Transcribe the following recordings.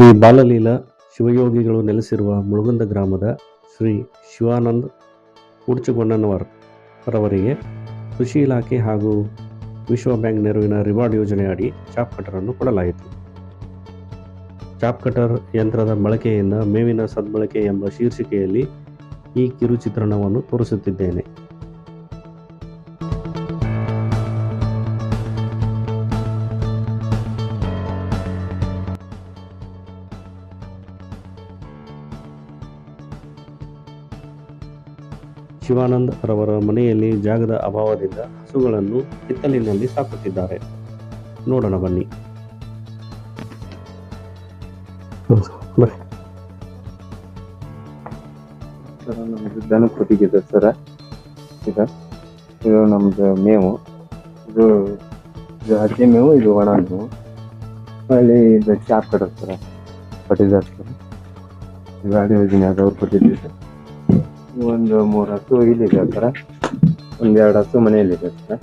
ಶ್ರೀ ಬಾಲಲೀಲಾ ಶಿವಯೋಗಿಗಳು ನೆಲೆಸಿರುವ ಮುಳುಗುಂದ ಗ್ರಾಮದ ಶ್ರೀ ಶಿವಾನಂದ್ ಉಡ್ಚುಗೊಂಡನವರ್ ರವರಿಗೆ ಕೃಷಿ ಇಲಾಖೆ ಹಾಗೂ ವಿಶ್ವ ಬ್ಯಾಂಕ್ ನೆರವಿನ ರಿವಾರ್ಡ್ ಯೋಜನೆಯಡಿ ಚಾಪ್ ಕಟರನ್ನು ಕೊಡಲಾಯಿತು. ಚಾಪ್ ಕಟರ್ ಯಂತ್ರದ ಬಳಕೆಯಿಂದ ಮೇವಿನ ಸದ್ಬಳಕೆ ಎಂಬ ಶೀರ್ಷಿಕೆಯಲ್ಲಿ ಈ ಕಿರುಚಿತ್ರಣವನ್ನು ತೋರಿಸುತ್ತಿದ್ದೇನೆ. ಶಿವಾನಂದ್ ರವರ ಮನೆಯಲ್ಲಿ ಜಾಗದ ಅಭಾವದಿಂದ ಹಸುಗಳನ್ನು ಹಿತ್ತಲಿನಲ್ಲಿ ಸಾಕುತ್ತಿದ್ದಾರೆ. ನೋಡೋಣ ಬನ್ನಿ. ಸರ, ನಮ್ದು ದನ ಕೊಟ್ಟಿಗಿದೆ ಸರ ಇದು ಇದು ನಮ್ದು ಮೇವು. ಇದು ಇದು ಹಸಿ ಮೇವು, ಇದು ಒಣ ಮೇವು. ಅಲ್ಲಿ ಇದು ಚಾಪ್ ಕಟ್ಟದ ಸರ ಕೊಟ್ಟಿದ್ದಾರೆ ಸರ್. ಗಾಡಿ ಯೋಜನೆ ಅದವ್ರು ಕೊಟ್ಟಿದ್ದೀವಿ ಒಂದು ಮೂರು ಹಸು ಇಲ್ಲಿದೆ ಸರ ಒಂದು ಎರಡು ಹಸು ಮನೆಯಲ್ಲಿದೆ ಸರ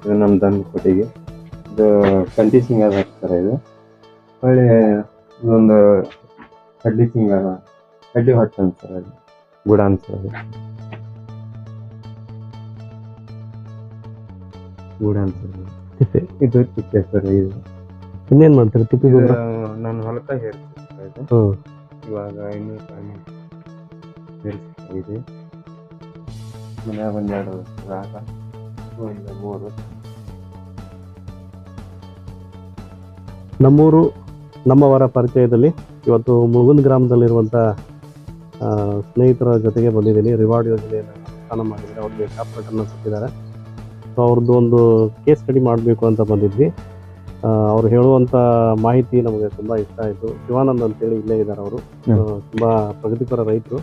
ಇದು ನಮ್ಮ ದನ ಕೊಟ್ಟಿಗೆ ಇದು ಕಂಟಿ ಸಿಂಗಾರ ಸರ ಇದು. ಹೊಳ್ಳಿ ಇದೊಂದು ಕಡ್ಲಿ ಸಿಂಗಾರ ಕಡ್ಲಿ ಹೊಟ್ಟೆ ಅಂತಾರೆ ಅದು ಗುಡ ಅನ್ಸರ ಅದು. ಗೂಡ ಅಂತ ತಿಪ್ಪೆ. ಇದು ಚಿಕ್ಕ ಸರ್ ಇದು. ಇನ್ನೇನ್ ಮಾಡ್ತಾರೆ ತಿಪ್ಪೆ ಇದು ಗೊಬ್ಬರ ನಾನು ಹೊಲಕ್ಕಾಗಿ ಹೇಳ್ತೀನಿ ಇದು ಇವಾಗ ಇನ್ನೂ ಹೇರ್ಸಿದೆ ಮನ್ಯಾಗ ಒಂದೆರಡು ರಾಗ ಒಂದು ಮೂರು. ನಮ್ಮೂರು ನಮ್ಮವರ ಪರಿಚಯದಲ್ಲಿ ಇವತ್ತು ಮುಗುಂದ್ ಗ್ರಾಮದಲ್ಲಿರುವಂಥ ಸ್ನೇಹಿತರ ಜೊತೆಗೆ ಬಂದಿದ್ದೀನಿ. ರಿವಾರ್ಡ್ ಯೋಜನೆಯನ್ನು ಸ್ಥಾನ ಮಾಡಿದರೆ ಅವ್ರಿಗೆ ಚಾಪ್ಲೇಟನ್ನು ಸಿಕ್ಕಿದ್ದಾರೆ ಸೊ ಅವ್ರದ್ದು ಒಂದು ಕೇಸ್ ಸ್ಟಡಿ ಮಾಡಬೇಕು ಅಂತ ಬಂದಿದ್ವಿ. ಅವ್ರು ಹೇಳುವಂಥ ಮಾಹಿತಿ ನಮಗೆ ತುಂಬ ಇಷ್ಟ ಆಯಿತು. ಶಿವಾನಂದ್ ಅಂತೇಳಿ ಇಲ್ಲೇ ಇದ್ದಾರೆ ಅವರು. ತುಂಬ ಪ್ರಗತಿಪರ ರೈತರು.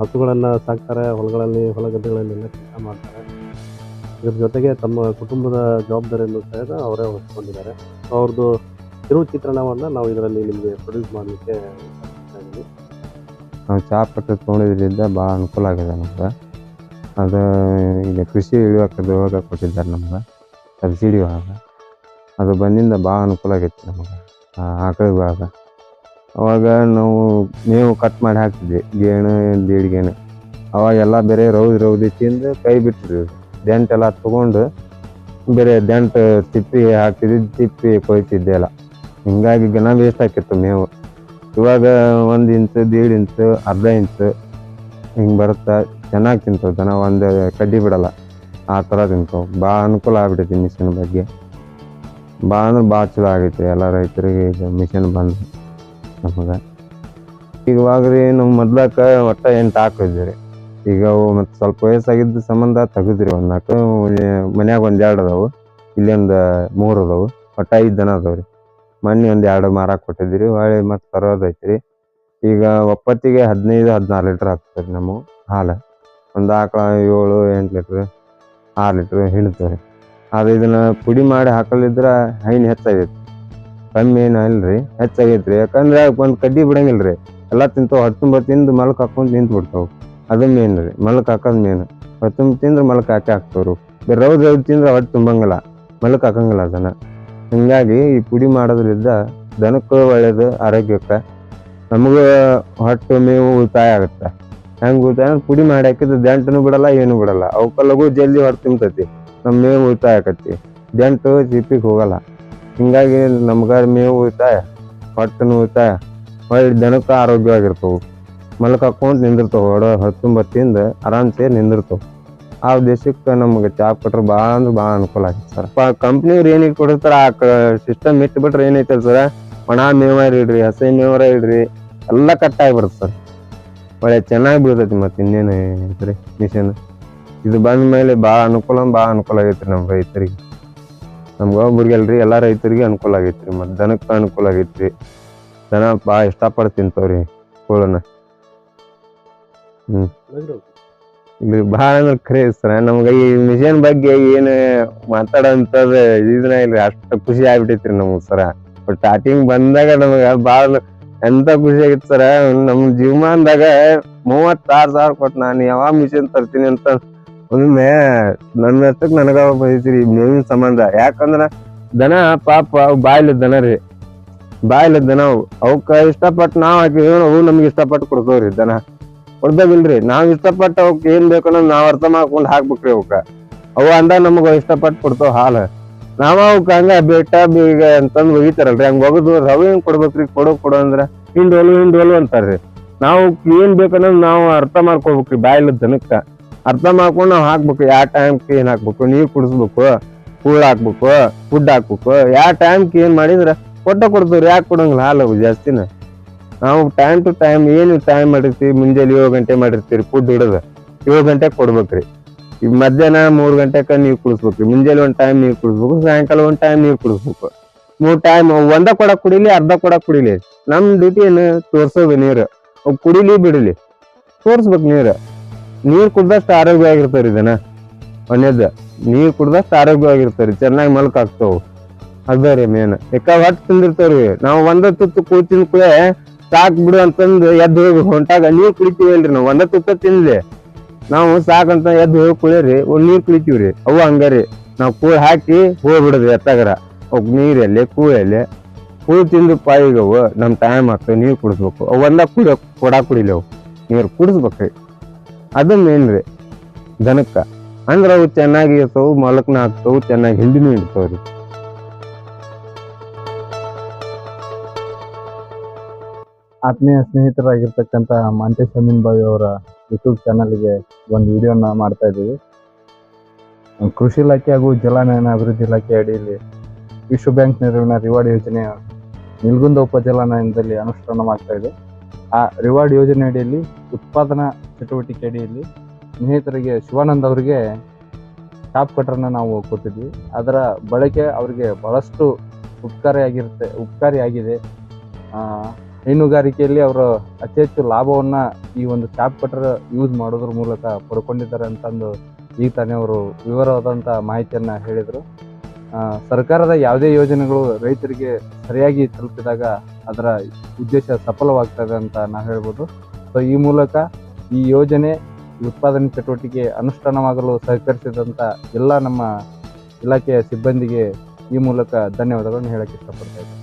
ಹಸುಗಳನ್ನು ಸಾಕ್ತಾರೆ, ಹೊಲಗಳಲ್ಲಿ, ಹೊಲ ಗದ್ದೆಗಳಲ್ಲೆಲ್ಲ ಕೆಲಸ ಮಾಡ್ತಾರೆ. ಇದ್ರ ಜೊತೆಗೆ ತಮ್ಮ ಕುಟುಂಬದ ಜವಾಬ್ದಾರಿಯನ್ನು ಸಹ ಅವರೇ ವಹಿಸ್ಕೊಂಡಿದ್ದಾರೆ ಅವ್ರದ್ದು ಕಿರು ಚಿತ್ರಣವನ್ನು ನಾವು ಇದರಲ್ಲಿ ನಿಮಗೆ ಪ್ರೊಡ್ಯೂಸ್ ಮಾಡಲಿಕ್ಕೆ ನಾವು ಚಾ ಪಟ್ಟು ತೊಗೊಂಡಿದ್ರಿಂದ ಭಾಳ ಅನುಕೂಲ ಆಗಿದೆ ನಮ್ಗೆ. ಅದು, ಈಗ ಕೃಷಿ ಇಳಿಯೋಕೆ ಇವಾಗ ಕೊಟ್ಟಿದ್ದಾರೆ ನಮ್ಗೆ. ಸಬ್ಸಿಡಿ ಒಳಗೆ. ಅದು ಬಂದಿಂದ ಭಾಳ ಅನುಕೂಲ ಆಗೈತಿ ನಮಗೆ. ಆಕಳುಗಳಾಗ ಅವಾಗ ನಾವು ಮೇವು ಕಟ್ ಮಾಡಿ ಹಾಕ್ತಿದ್ವಿ, ಗೇಣು ದೀಡ್ ಗೇಣು. ಅವಾಗೆಲ್ಲ ಬೇರೆ ರೌದಿ ರೌದಿ ತಿಂದು ಕೈ ಬಿಟ್ಟಿದ್ವಿ ದೆಂಟೆಲ್ಲ ತೊಗೊಂಡು ಬೇರೆ ದಂಟು ತಿಪ್ಪಿ ಹಾಕ್ತಿದ್ವಿ, ತಿಪ್ಪಿ ಕೊಯ್ತಿದ್ದೆ ಎಲ್ಲ. ಹಿಂಗಾಗಿ ಘನ ವೇಸ್ಟ್ ಆಕಿತ್ತು ಮೇವು. ಇವಾಗ ಒಂದು ಇಂಚು, ದೀಡ್ ಇಂಚು, ಅರ್ಧ ಇಂಚು ಹಿಂಗೆ ಬರುತ್ತಾ? ಚೆನ್ನಾಗಿ ತಿಂತು ದನ ಒಂದು ಕಡ್ಡಿ ಬಿಡಲ್ಲ. ಆ ಥರ ತಿಂತು. ಭಾಳ ಅನುಕೂಲ ಆಗ್ಬಿಟ್ಟೈತಿ ಮಿಷಿನ್ ಬಗ್ಗೆ. ಭಾಳ ಅಂದ್ರೆ ಭಾಳ ಚಲೋ ಆಗೈತೆ. ಎಲ್ಲ ರೈತರಿಗೆ ಈಗ ಮಿಷಿನ್ ಬಂದು. ನಮಗೆ. ಇವಾಗ ರೀ ನಮ್ಮ ಮೊದ್ಲಾಕ ಒಟ್ಟ ಎಂಟು ಹಾಕಿದ್ವಿ ರೀ ಈಗ ಅವು ಮತ್ತು ಸ್ವಲ್ಪ ವಯಸ್ಸಾಗಿದ್ದ ಸಂಬಂಧ ತೆಗೆದ್ರಿ ಒಂದು ನಾಲ್ಕು ಮನ್ಯಾಗ ಒಂದು ಎರಡು ಅದಾವು. ಇಲ್ಲೊಂದು ಮೂರು ಅದಾವು. ಒಟ್ಟ ಐದು ಜನ ಅದಾವ ರೀ ಮೊನ್ನೆ ಒಂದು ಎರಡು ಮಾರಾಕ್ ಕೊಟ್ಟಿದ್ರಿ. ಹೊಳ್ಳಿ ಮತ್ತೆ ರೀ ಈಗ ಒಪ್ಪತ್ತಿಗೆ ಹದಿನೈದು, ಹದಿನಾರು ಲೀಟ್ರ್ ಆಗ್ತದೆ ನಮ್ಮ ಹಾಲು. ಒಂದು ಆಕಳ ಏಳು, ಎಂಟು ಲೀಟ್ರ್, ಆರು ಲೀಟ್ರ್ ಹಿಡಿತಾರೆ ಆದ್ರೆ ಇದನ್ನ ಪುಡಿ ಮಾಡಿ ಹಾಕಲಿದ್ರ ಹೈನ್ ಹೆಚ್ಚಾಗೈತಿ ಕಮ್ಮಿ ಏನು ಅಲ್ರಿ ಹೆಚ್ಚಾಗೈತೆ ರೀ ಯಾಕಂದ್ರೆ ಒಂದು ಕಡ್ಡಿ ಬಿಡಂಗಿಲ್ರಿ. ಎಲ್ಲ ತಿಂತಾವೆ ಹೊತ್ತು ತುಂಬ ತಿಂದು ಮಲಕ್ ಹಾಕೊಂಡು ನಿಂತು ಬಿಡ್ತಾವೆ ಅದು ಮೇನ್ ರೀ, ಮಲಕ್ ಹಾಕೋದ್ ಮೇನ್ ತುಂಬ ತಿಂದ್ರೆ ಮಲಕ್ ಹಾಕಿ ಹಾಕ್ತಾವ್ರು. ರೌದ್ ರೌದ್ ತಿಂದ್ರೆ ಹೊಟ್ಟು ತುಂಬಂಗಿಲ್ಲ. ಮಲಕ್ ಹಾಕಂಗಿಲ್ಲ ಅದನ್ನ. ಹಿಂಗಾಗಿ ಈ ಪುಡಿ ಮಾಡೋದ್ರಿಂದ ದನಕ್ಕೂ ಒಳ್ಳೇದು, ಆರೋಗ್ಯಕ್ಕೆ ನಮಗೂ ಹೊಟ್ಟು ಮೇವು ಉಳಿತಾಯ ಆಗುತ್ತೆ. ಹೆಂಗೆ ಉಳಿತಾಯ ಪುಡಿ ಮಾಡಿ ಹಾಕಿದ್ರೆ ದಂಟನು ಬಿಡಲ್ಲ, ಏನು ಬಿಡಲ್ಲ. ಅವಕ್ಕೆ ಲಘು ಜಲ್ದಿ ಹೊಟ್ಟು ತುಂಬತೈತಿ. ನಮ್ಮ ಮೇವು ಉಳಿತಾಯ ಆಕತಿ ದಂಟು ಚಿಪ್ಪಿಗೆ ಹೋಗಲ್ಲ. ಹಿಂಗಾಗಿ ನಮ್ಗ ಮೇವು ಉಳಿತಾಯ ಹೊಟ್ಟೆ ಉಳಿತಾಯ ಹೊಳ್ಳಿ ದನಕ್ಕೆ ಆರೋಗ್ಯವಾಗಿರ್ತವೆ. ಮಲ್ಕ್ ಹಾಕೊಂಡು ನಿಂದಿರ್ತಾವ ಹೊಡ ಹತ್ತೊಂಬತ್ತಿಂದ ಆರಾಮ್ಸೆ ನಿಂದಿರ್ತಾವ. ಆ ಉದ್ದೇಶಕ್ಕೆ ನಮ್ಗೆ ಚಾಪ್ ಕೊಟ್ರೆ ಭಾಳ ಅಂದ್ರೆ ಭಾಳ ಅನುಕೂಲ ಆಗೈತೆ ಸರ್. ಕಂಪ್ನಿಯವ್ರು ಏನಿಗೆ ಕೊಡಿರ್ತಾರ ಆ ಸಿಸ್ಟಮ್ ಇಟ್ಬಿಟ್ರೆ ಏನೈತಲ್ಲ ಸರ್? ಒಣ ಮೇವಾರ ಇಡ್ರಿ, ಹಸಿ ಮೇವಾರ ಇಡ್ರಿ, ಎಲ್ಲ ಕಟ್ ಆಗಿಬಿಡುತ್ತೆ ಸರ್. ಒಳ್ಳೆ ಚೆನ್ನಾಗಿ ಬೀಳ್ತೈತಿ ಮತ್ತೆ ಇನ್ನೇನು ಐತ್ರಿ, ಮಿಷನ್. ಇದು ಬಂದ ಮೇಲೆ ಭಾಳ ಅನುಕೂಲ ಭಾಳ ಅನುಕೂಲ ಆಗೈತ್ರಿ ನಮ್ಮ ರೈತರಿಗೆ. ನಮ್ಗೆ ಒಬ್ಬರಿಗೆ ಅಲ್ರಿ ಎಲ್ಲ ರೈತರಿಗೆ ಅನುಕೂಲ ಆಗೈತ್ರಿ ಮತ್ತು ದನಕ್ಕೆ ಅನುಕೂಲ ಆಗೈತ್ರಿ. ದನ ಭಾಳ ಇಷ್ಟಪಟ್ಟು ತಿಂತಾವ್ರಿ ಹ್ಞೂ ಇಲ್ಲಿ ಭಾಳ ಅಂದ್ರೆ ಖರೆ ಸರ್. ನಮ್ಗೆ ಈ ಮಿಷನ್ ಬಗ್ಗೆ ಏನು ಮಾತಾಡೋಂಥದ್ದು ಇದನ್ನ ಇಲ್ರಿ, ಅಷ್ಟು ಖುಷಿ ಆಗ್ಬಿಟ್ಟೈತ್ರಿ ನಮ್ಗೆ ಸರ. ಸ್ಟಾರ್ಟಿಂಗ್ ಬಂದಾಗ ನಮ್ಗೆ ಭಾಳ ಎಂತ ಖುಷಿ ಆಗಿತ್ತು ಸರ ನಮ್ಮ ಜೀವಮಾನದಾಗ ಮೂವತ್ತಾರು ಸಾವಿರ ಕೊಟ್ಟು ನಾನು ಯಾವಾಗ ಮಿಷನ್ ತರ್ತೀನಿ ಅಂತ ಒಮ್ಮೆ ನನ್ನ ಹತ್ತಕ್ ನನಗ ಬೈತ್ರಿ ಮೇವಿನ ಸಂಬಂಧ. ಯಾಕಂದ್ರ ದನ ಪಾಪ ಬಾಯ್ಲಿ ದನ ರೀ. ಬಾಯಿಲ ದನ ಅವು. ಅವಕ್ಕ ಇಷ್ಟಪಟ್ಟು ನಾವ್ ಹಾಕಿದ್ವಿ ಅವು ನಮ್ಗೆ ಇಷ್ಟಪಟ್ಟು ಕೊಡ್ತಾವ್ರಿ ದನ. ಕೊಡ್ದಾಗಿಲ್ರಿ ನಾವ್ ಇಷ್ಟಪಟ್ಟು ಅವಕ್ ಏನ್ ಬೇಕು ಅನ್ನೋದು ನಾವ್ ಅರ್ಥ ಮಾಡ್ಕೊಂಡು ಹಾಕ್ಬೇಕ್ರಿ ಅವಕ್ಕ. ಅವು ಅಂದ ನಮಗ ಇಷ್ಟಪಟ್ಟು ಕೊಡ್ತಾವ ಹಾಲ. ನಾವ ಅವಕ್ಕ ಹಂಗ ಬೇಟ, ಬೀಗ ಅಂತಂದ್ ಒಗಿತಾರಲ್ರಿ. ಹಂಗ ಒಗದು ರವೆ ಹೆಂಗ್ ಕೊಡ್ಬೇಕ್ರಿ? ಕೊಡೋ, ಕೊಡು ಅಂದ್ರ ಹಿಂಡೋಲು ಹಿಂಡೋಲು ಅಂತಾರ್ರಿ. ನಾವು ಏನ್ ಬೇಕನ್ನೋದು ನಾವು ಅರ್ಥ ಮಾಡ್ಕೋಬೇಕ್ರಿ ಬಾಯಿಲ್ ದನಕ್ಕ. ಅರ್ಥ ಮಾಡ್ಕೊಂಡು ನಾವು ಹಾಕ್ಬೇಕು. ಯಾವ ಟೈಮ್ಗೆ ಏನ್ ಹಾಕ್ಬೇಕು? ನೀರು ಕುಡಿಸ್ಬೇಕು, ಕೂಳ್ ಹಾಕ್ಬೇಕು ಫುಡ್ ಹಾಕ್ಬೇಕು. ಯಾವ ಟೈಮ್ಗೆ ಏನ್ ಮಾಡಿದ್ರೆ ಕೊಟ್ಟ ಕೊಡ್ತೀವ್ರಿ, ಯಾಕೆ ಕೊಡಂಗಿಲ್ಲ? ಹಾಲು ಜಾಸ್ತಿನ. ನಾವು ಟೈಮ್ ಟು ಟೈಮ್ ಏನು ಟೈಮ್ ಮಾಡಿರ್ತೀವಿ? ಮುಂಜಾನೆ ಏಳು ಗಂಟೆ ಮಾಡಿರ್ತೀರಿ ಫುಡ್ ಹಿಡದ. ಏಳು ಗಂಟೆಗೆ ಕೊಡ್ಬೇಕ್ರಿ. ಈಗ ಮಧ್ಯಾಹ್ನ ಮೂರು ಗಂಟೆಕ ನೀವು ಕುಡಿಸ್ಬೇಕ್ರಿ ಮುಂಜಾನೆ ಒಂದು ಟೈಮ್ ನೀವು ಕುಡಿಸ್ಬೇಕು, ಸಾಯಂಕಾಲ ಒಂದು ಟೈಮ್ ನೀವು ಕುಡಿಸ್ಬೇಕು. ಮೂರು ಟೈಮ್ ಒಂದ ಕೊಡ ಕುಡಿಲಿ, ಅರ್ಧ ಕೊಡಕ್ಕೆ ಕುಡಿಲಿ. ನಮ್ಮ ಡ್ಯೂಟಿ ಏನು ತೋರ್ಸೋದು ನೀರು. ಕುಡಿಲಿ, ಬಿಡಲಿ. ತೋರಿಸ್ಬೇಕು ನೀರು. ನೀರ್ ಕುಡ್ದಷ್ಟು ಆರೋಗ್ಯವಾಗಿರ್ತಾರ ಇದನ್ನ. ಒಂದೇದ ನೀರು ಕುಡ್ದಷ್ಟು ಆರೋಗ್ಯವಾಗಿರ್ತಾರಿ ಚೆನ್ನಾಗಿ ಮಲ್ಕ್ ಅದ ರೀ ಮೇನ್ ಯಾಕ ತಿಂದಿರ್ತಾವ್ರಿ ನಾವು ಒಂದ ತುತ್ತು ಕೂತಿನ ಕೂಳೆ ಸಾಕ್ ಬಿಡು ಅಂತಂದು ಎದ್ದು ಹೋಗಿ ಹೊಂಟಾಗ ನೀರು ಕುಡಿತೀವಲ್ರಿ ನಾವು? ಒಂದ ತುತ್ತ ತಿನ್ಲಿ ನಾವು ಸಾಕಂತ ಎದ್ದು ಹೋಗಿ ಕುಳಿರಿ ಒಂದ್ ನೀರ್ ಕುಡಿತೀವ್ರಿ. ಅವು ಹಂಗಾರಿ ನಾವು ಕೂಳ್ ಹಾಕಿ ಹೋಗ್ಬಿಡೋದು ಎತ್ತಾಗರ. ಅವ್ ನೀರಲ್ಲಿ, ಕೂಳಲ್ಲಿ. ಕೂಳ್ ತಿಂದು ಪಾಯಿಗವು ನಮ್ ಟೈಮ್ ಆಗ್ತವೆ. ನೀರು ಕುಡಿಸ್ಬೇಕು. ಅವ್ ಒಂದ ಕುಡಿಯೋ ಕೊಡಾ ಕುಡಿಲಿ ಅವು ನೀರ್ ಕುಡಿಸ್ಬೇಕ್ರಿ. ಅದು ಮೇನ್ ರೀ. ದನಕ್ಕ. ಅಂದ್ರೆ ಅವು ಚೆನ್ನಾಗಿ ಇರ್ತವೆ, ಮೊಲಕ್ನ ಹಾಕ್ತವು, ಚೆನ್ನಾಗಿ ಹಿಂಡಿನೂ ರೀ. ಆತ್ಮೀಯ ಸ್ನೇಹಿತರಾಗಿರ್ತಕ್ಕಂಥ ಮಾಂತೇಶ್ ಅಮೀನ್ ಬಾಯಿ ಅವರ ಯೂಟ್ಯೂಬ್ ಚಾನಲ್ಗೆ ಒಂದು ವಿಡಿಯೋನ ಮಾಡ್ತಾ ಇದ್ದೀವಿ. ಕೃಷಿ ಇಲಾಖೆ ಹಾಗೂ ಜಲಾನಯನ ಅಭಿವೃದ್ಧಿ ಇಲಾಖೆ ಅಡಿಯಲ್ಲಿ ವಿಶ್ವ ಬ್ಯಾಂಕ್ ನೆರವಿನ ರಿವಾರ್ಡ್ ಯೋಜನೆಯ ನಿಲ್ಗುಂದ ಅನುಷ್ಠಾನ ಅನುಷ್ಠಾನವಾಗ್ತಾ ಇದೆ. ಆ ರಿವಾರ್ಡ್ ಯೋಜನೆ ಅಡಿಯಲ್ಲಿ ಉತ್ಪಾದನಾ ಚಟುವಟಿಕೆ ಅಡಿಯಲ್ಲಿ ಸ್ನೇಹಿತರಿಗೆ ಶಿವಾನಂದ್ ಅವರಿಗೆ ಟಾಪ್ ಕಟರ್ನ ನಾವು ಕೊಟ್ಟಿದ್ವಿ. ಅದರ ಬಳಕೆ ಅವರಿಗೆ ಬಹಳಷ್ಟು ಉಪಕಾರಿಯಾಗಿರುತ್ತೆ ಉಪಕಾರಿಯಾಗಿದೆ ಹೈನುಗಾರಿಕೆಯಲ್ಲಿ ಅವರು ಅತಿ ಹೆಚ್ಚು ಲಾಭವನ್ನು ಈ ಒಂದು ಟಾಪ್ ಕಟರ್ ಯೂಸ್ ಮಾಡೋದ್ರ ಮೂಲಕ ಪಡ್ಕೊಂಡಿದ್ದಾರೆ ಅಂತಂದು ಈಗ ತಾನೇ ಅವರು ವಿವರವಾದಂಥ ಮಾಹಿತಿಯನ್ನು ಹೇಳಿದರು. ಸರ್ಕಾರದ ಯಾವುದೇ ಯೋಜನೆಗಳು ರೈತರಿಗೆ ಸರಿಯಾಗಿ ತಲುಪಿದಾಗ ಅದರ ಉದ್ದೇಶ ಸಫಲವಾಗ್ತದೆ ಅಂತ ನಾವು ಹೇಳ್ಬೋದು. ಸೊ ಈ ಮೂಲಕ ಈ ಯೋಜನೆ ಉತ್ಪಾದನೆ ಚಟುವಟಿಕೆ ಅನುಷ್ಠಾನವಾಗಲು ಸಹಕರಿಸಿದಂಥ ಎಲ್ಲ ನಮ್ಮ ಇಲಾಖೆಯ ಸಿಬ್ಬಂದಿಗೆ ಈ ಮೂಲಕ ಧನ್ಯವಾದಗಳನ್ನು ಹೇಳಕ್ಕೆ ಇಷ್ಟಪಡ್ತಾ